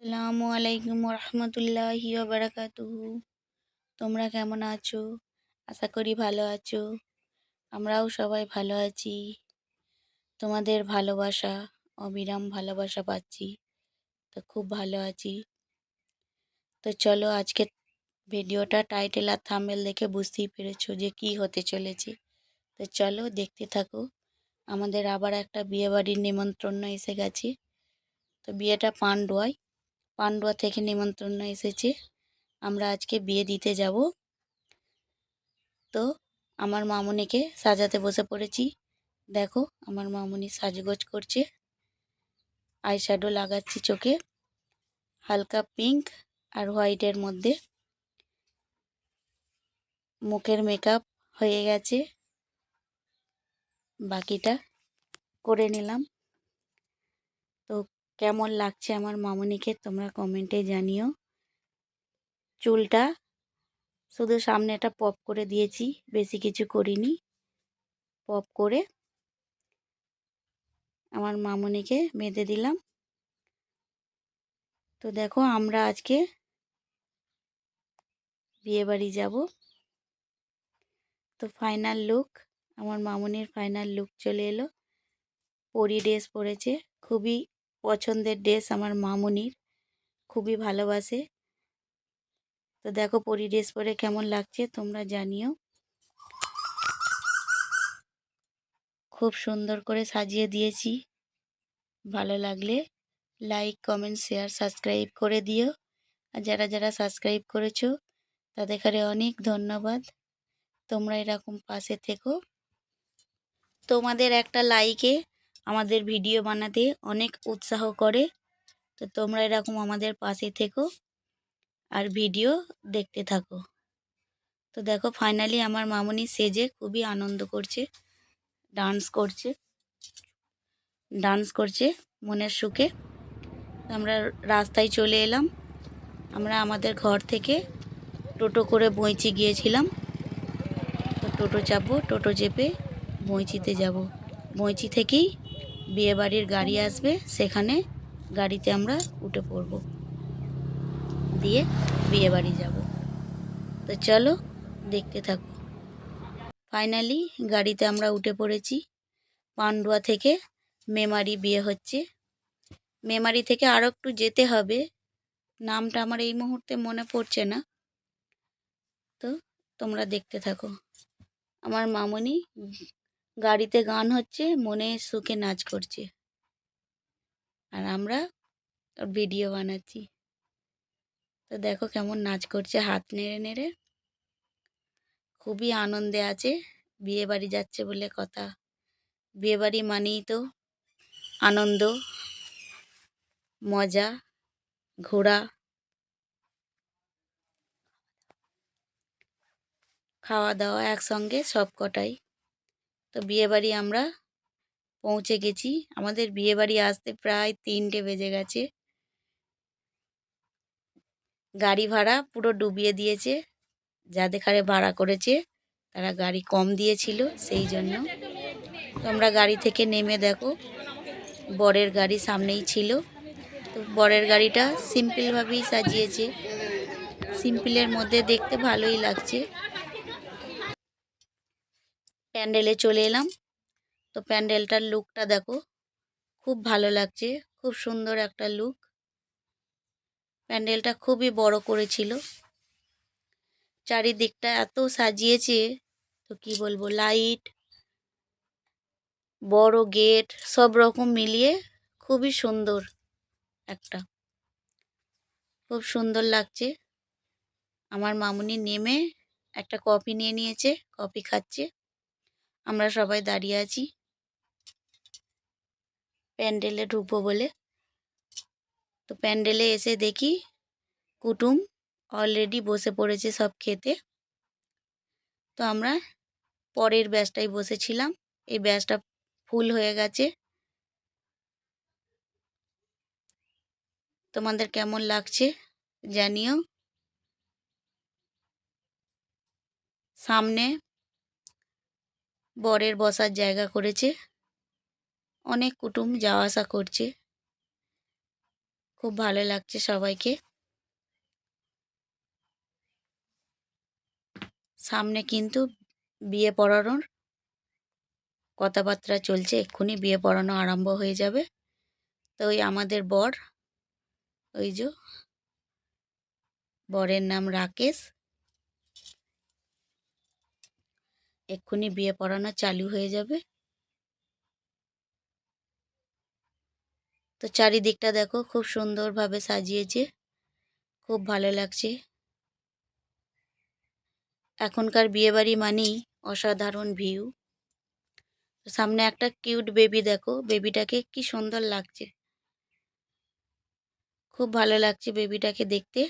আসসালামু আলাইকুম রহমতুল্লাহি বারাকাতুহু তোমরা কেমন আছো? আশা করি ভালো আছো। আমরাও সবাই ভালো আছি। তোমাদের ভালোবাসা, অবিরাম ভালোবাসা পাচ্ছি। তো খুব ভালো আছি। তো চলো আজকে ভিডিওটা টাইটেল আর থাম্বেল দেখে বুঝতেই পেরেছ যে কি হতে চলেছে। তো চলো দেখতে থাকো। আমাদের আবার একটা বিয়েবাড়ির নিমন্ত্রণ এসে গেছে। তো বিয়েটা পান্ডুয়ায়। পান্ডুয়া থেকে নিমন্ত্রণ এসেছে। আমরা আজকে বিয়ে দিতে যাব। তো আমার মামুনিকে সাজাতে বসে পড়েছি। দেখো, আমার মামুনি সাজগোজ করছে। আইশ্যাডো লাগাচ্ছি চোখে। হালকা পিঙ্ক আর হোয়াইটের মধ্যে। মুখের মেকআপ হয়ে গেছে। বাকিটা করে নিলাম। কেমন লাগছে আমার মামুনিকে তোমরা কমেন্টে জানিও। চুলটা শুধু সামনেটা পপ করে দিয়েছি, বেশি কিছু করিনি। পপ করে আমার মামুনিকে বেঁধে দিলাম। তো দেখো আমরা আজকে বিয়ে বাড়ি যাব। তো ফাইনাল লুক আমার মামুনির ফাইনাল লুক চলে এলো। পরি ড্রেস পরেছে, খুবই পছন্দের ড্রেস আমার মামুনির। খুবই ভালোবাসে। তো দেখো পরি ড্রেস পরে কেমন লাগছে তোমরা জানিও। খুব সুন্দর করে সাজিয়ে দিয়েছি। ভালো লাগলে লাইক কমেন্ট শেয়ার সাবস্ক্রাইব করে দিও। আর যারা যারা সাবস্ক্রাইব করেছ, তাদের অনেক ধন্যবাদ। তোমরা এরকম পাশে থেকো। তোমাদের একটা লাইকে আমাদের ভিডিও বানাতে অনেক উৎসাহ করে। তো তোমরা এরকম আমাদের পাশে থেকো আর ভিডিও দেখতে থাকো। তো দেখো ফাইনালি আমার মামুনি সেজে খুবই আনন্দ করছে ডান্স করছে ডান্স করছে মনের সুখে। আমরা রাস্তায় চলে এলাম। আমরা আমাদের ঘর থেকে টোটো করে বইচি গিয়েছিলাম। তো টোটো চাপবো, টোটো চেপে বইচিতে যাব। বইচি থেকেই বিয়েবাড়ির গাড়ি আসবে, সেখানে গাড়িতে আমরা উঠে পড়ব। দিয়ে বিয়েবাড়ি যাব। তো চলো, দেখতে থাকো। ফাইনালি গাড়িতে আমরা উঠে পড়েছি। পান্ডুয়া থেকে মেমারি বিয়ে হচ্ছে। মেমারি থেকে আরও একটু যেতে হবে। নামটা আমার এই মুহূর্তে মনে পড়ছে না। তো তোমরা দেখতে থাকো। আমার মামনি গাড়িতে গান হচ্ছে, মনে সুখে নাচ করছে। আর আমরা ভিডিও বানাচ্ছি। তো দেখো কেমন নাচ করছে, হাত নেড়ে নেড়ে। খুবই আনন্দে আছে, বিয়ে বাড়ি যাচ্ছে বলে কথা। বিয়ে বাড়ি মানেই তো আনন্দ, মজা, ঘোরা। খাওয়া দাওয়া একসঙ্গে সব কটাই তো বিয়েবাড়ি আমরা পৌঁছে গেছি। আমাদের বিয়েবাড়ি আসতে প্রায় তিনটে বেজে গেছে। গাড়ি ভাড়া পুরো ডুবিয়ে দিয়েছে। যাদের খারে ভাড়া করেছে, তারা গাড়ি কম দিয়েছিল সেই জন্য। তো আমরা গাড়ি থেকে নেমে দেখো, বরের গাড়ি সামনেই ছিল। তো বরের গাড়িটা সিম্পলভাবেই সাজিয়েছে। সিম্পলের মধ্যে দেখতে ভালোই লাগছে। প্যান্ডেলে চলে এলাম। তো প্যান্ডেলটার লুকটা দেখো, খুব ভালো লাগছে, খুব সুন্দর একটা লুক প্যান্ডেলটা খুবই বড় করেছিল। চারিদিকটা এত সাজিয়েছে, তো কি বলব লাইট বড় গেট সব রকম মিলিয়ে খুবই সুন্দর একটা। খুব সুন্দর লাগছে। আমার মামুনি নেমে একটা কফি নিয়ে নিয়েছে, কফি খাচ্ছে। আমরা সবাই দাঁড়িয়ে আছি। প্যান্ডেলে ঢুকবো বলে। তো প্যান্ডেলে এসে দেখি কুটুম অলরেডি বসে পড়েছে সব খেতে। তো আমরা পরের ব্যাচটাই বসেছিলাম। এই ব্যাচটা ফুল হয়ে গেছে। তোমাদের কেমন লাগছে জানিও। সামনে বরের বসার জায়গা করেছে। অনেক কুটুম যাওয়া আসা করছে। খুব ভালো লাগছে সবাইকে। সামনে কিন্তু বিয়ে পড়ানোর কথাবার্তা চলছে। এক্ষুনি বিয়ে পড়ানো আরম্ভ হয়ে যাবে। তো ওই আমাদের বর, ওই যে বরের নাম রাকেশ। এক্ষুনি বিয়ে পড়ানো চালু হয়ে যাবে। তো চারিদিকটা দেখো খুব সুন্দরভাবে সাজিয়েছে, খুব ভালো লাগছে। এখনকার বিয়েবাড়ি মানেই অসাধারণ ভিউ। সামনে একটা কিউট বেবি দেখো, বেবিটাকে কি সুন্দর লাগছে। খুব ভালো লাগছে বেবিটাকে দেখতে।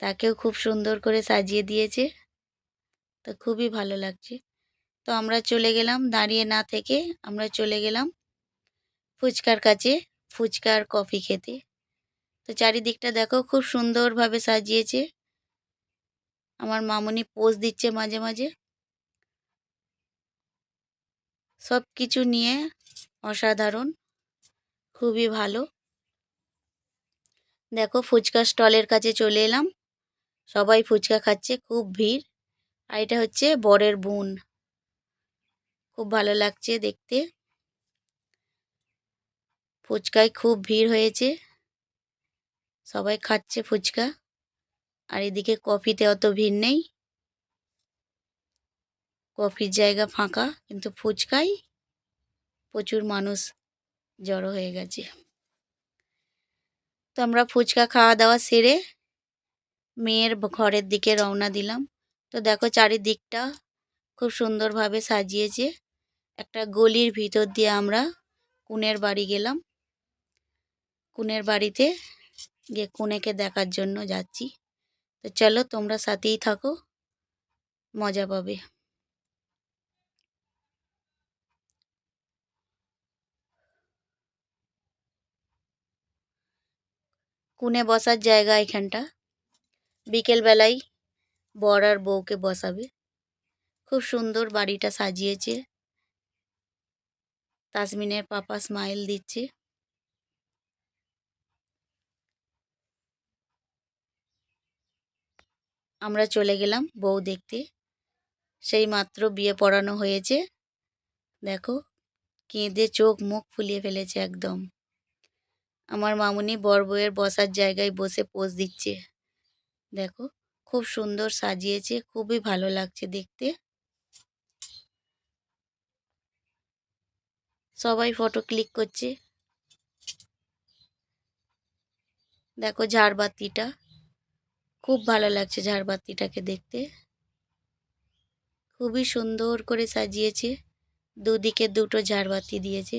তাকেও খুব সুন্দর করে সাজিয়ে দিয়েছে। তো খুবই ভালো লাগছে। তো আমরা চলে গেলাম, দাঁড়িয়ে না থেকে আমরা চলে গেলাম ফুচকার কাছে, ফুচকার কফি খেতে। তো চারিদিকটা দেখো খুব সুন্দরভাবে সাজিয়েছে। আমার মামনি পোজ দিচ্ছে মাঝে মাঝে। সব কিছু নিয়ে অসাধারণ, খুবই ভালো। দেখো ফুচকা স্টলের কাছে চলে এলাম। সবাই ফুচকা খাচ্ছে, খুব ভিড়। আর এটা হচ্ছে বরের বোন। খুব ভালো লাগছে দেখতে। ফুচকায় খুব ভিড় হয়েছে। সবাই খাচ্ছে ফুচকা। আর এদিকে কফিতে অত ভিড় নেই। কফির জায়গা ফাঁকা, কিন্তু ফুচকাই প্রচুর মানুষ জড়ো হয়ে গেছে। তো আমরা ফুচকা খাওয়া দাওয়া সেরে মেয়ের ঘরের দিকে রওনা দিলাম। তো দেখো চারিদিকটা খুব সুন্দরভাবে সাজিয়েছে। একটা গলির ভিতর দিয়ে আমরা কুনের বাড়ি গেলাম। কুনের বাড়িতে গিয়ে কুনেকে দেখার জন্য যাচ্ছি। তো চলো তোমরা সাথেই থাকো, মজা পাবে। কুনে বসার জায়গা এখানটা। বিকেলবেলায় বর আর বউকে বসাবে। খুব সুন্দর বাড়িটা সাজিয়েছে। তাসমিনের পাপা স্মাইল দিচ্ছে। আমরা চলে গেলাম বউ দেখতে। সেই মাত্র বিয়ে পড়ানো হয়েছে। দেখো, কেঁদে চোখ মুখ ফুলিয়ে ফেলেছে একদম। আমার মামুনি বর বউয়ের বসার জায়গায় বসে পোজ দিচ্ছে। দেখো খুব সুন্দর সাজিয়েছে, খুবই ভালো লাগছে দেখতে। সবাই ফটো ক্লিক করছে। দেখো ঝাড়বাতিটা, খুব ভালো লাগছে ঝাড়বাতিটাকে দেখতে। খুবই সুন্দর করে সাজিয়েছে, দুদিকে দুটো ঝাড়বাতি দিয়েছে।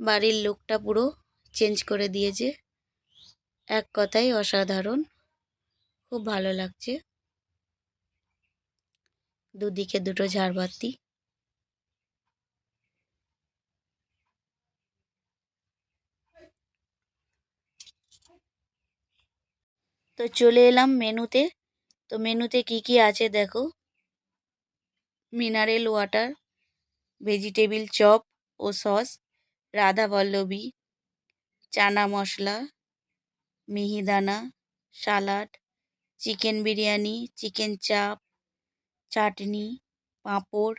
বাড়ির লুকটা পুরো চেঞ্জ করে দিয়েছে। এক কথাই অসাধারণ। খুব ভালো লাগছে। দুদিকে দুটো ঝাড়বাতি। তো চলে এলাম মেনুতে। তো মেনুতে কি কি আছে দেখো? মিনারেল ওয়াটার, ভেজিটেবিল চপ ও সস, রাধা বল্লভী চানা মশলা, মিহিদানা, সালাড চিকেন বিরিয়ানি, চিকেন চাপ, চাটনি, পাঁপড়,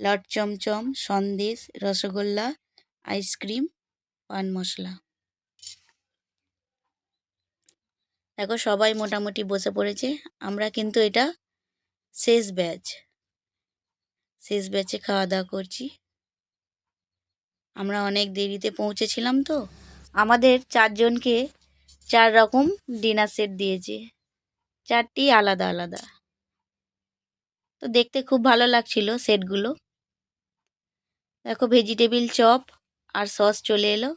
লট চমচম, সন্দেশ, রসগোল্লা, আইসক্রিম, পান মশলা। দেখো, সবাই মোটামুটি বসে পড়েছে। আমরা কিন্তু এটা শেষ ব্যাচ। শেষ ব্যাচে খাওয়া দাওয়া করছি। আমরা অনেক দেরিতে পৌঁছেছিলাম তো। আমাদের চারজনকে চার রকম ডিনার সেট দিয়েছে। চারটি আলাদা আলাদা। তো দেখতে খুব ভালো লাগছিল সেটগুলো। দেখো ভেজিটেবিল চপ আর সস চলে এলো।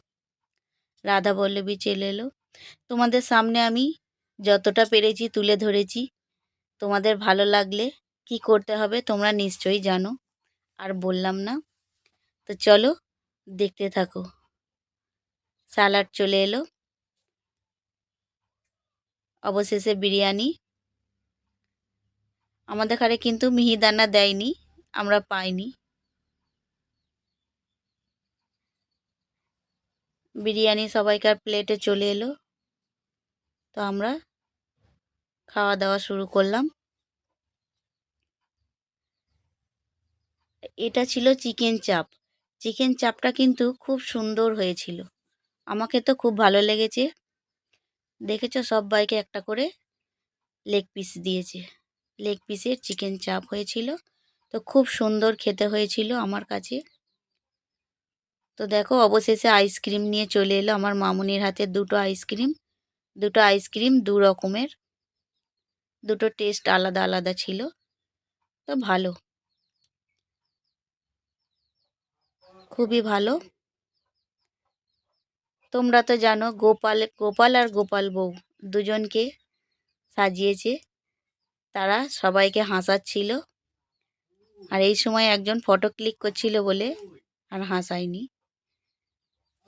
রাধা বল্লভী চলে এলো। তোমাদের সামনে আমি যতটা পেরেছি তুলে ধরেছি। তোমাদের ভালো লাগলে কি করতে হবে তোমরা নিশ্চয়ই জানো। আর বললাম না। তো চলো দেখতে থাকো। স্যালাড চলে এলো। অবশেষে বিরিয়ানি। আমাদের ঘরে কিন্তু মিহিদানা দেয়নি, আমরা পাইনি। বিরিয়ানি সবাইকার প্লেটে চলে এলো। তো আমরা খাওয়া দাওয়া শুরু করলাম। এটা ছিল চিকেন চাপ। চিকেন চাপটা কিন্তু খুব সুন্দর হয়েছিল। আমাকে তো খুব ভালো লেগেছে। দেখেছ সবাইকে একটা করে লেগ পিস দিয়েছে। লেগ পিসের চিকেন চাপ হয়েছিল। তো খুব সুন্দর খেতে হয়েছিল আমার কাছে। তো দেখো অবশেষে আইসক্রিম নিয়ে চলে এলো আমার মামুনির হাতে দুটো আইসক্রিম। দুটো আইসক্রিম দু রকমের। দুটো টেস্ট আলাদা আলাদা ছিল। তো ভালো। খুবই ভালো। তোমরা তো জানো গোপাল গোপাল আর গোপাল বউ দুজনকে সাজিয়েছে। তারা সবাইকে হাসাচ্ছিল। আর এই সময় একজন ফটো ক্লিক করছিল বলে আর হাসায়নি।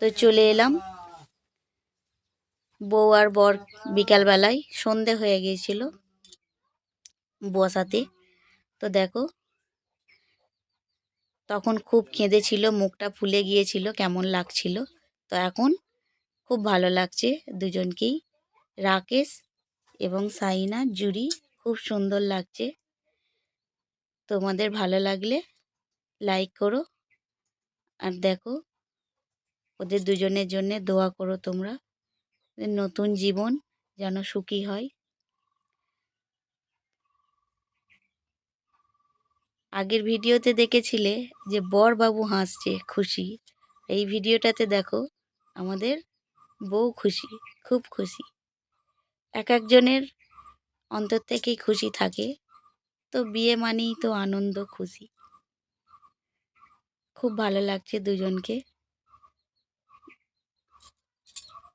তো চলে এলাম। বউ আর বর বিকালবেলায় সন্ধে হয়ে গিয়েছিল বসাতে। তো দেখো, তখন খুব কেঁদেছিল, মুখটা ফুলে গিয়েছিল, কেমন লাগছিল। তো এখন খুব ভালো লাগছে দুজনকেই। রাকেশ এবং সাইনা, জুরি খুব সুন্দর লাগছে। তোমাদের ভালো লাগলে লাইক করো। আর দেখো, ওদের দুজনের জন্যে দোয়া করো তোমরা। নতুন জীবন যেন সুখী হয়। আগের ভিডিওতে দেখেছিলে যে বর বাবু হাসছে খুশি। এই ভিডিওটাতে দেখো আমাদের বউ খুশি, খুব খুশি। এক একজনের অন্তর থেকেই খুশি থাকে, তো বিয়ে মানেই তো আনন্দ, খুশি। খুব ভালো লাগছে দুজনকে।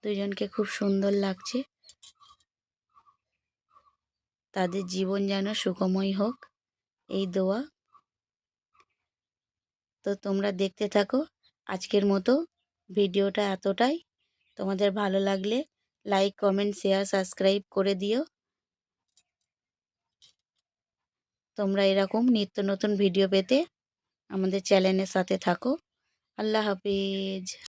দুজনকে খুব সুন্দর লাগছে। তাদের জীবন যেন সুখময় হোক, এই দোয়া। তো তোমরা দেখতে থাকো, আজকের মতো ভিডিওটা এতটাই। তোমাদের ভালো লাগলে লাইক কমেন্ট শেয়ার সাবস্ক্রাইব করে দিও। তোমরা এরকম নিত্য নতুন ভিডিও পেতে আমাদের চ্যানেলের সাথে থাকো। আল্লাহ হাফিজ।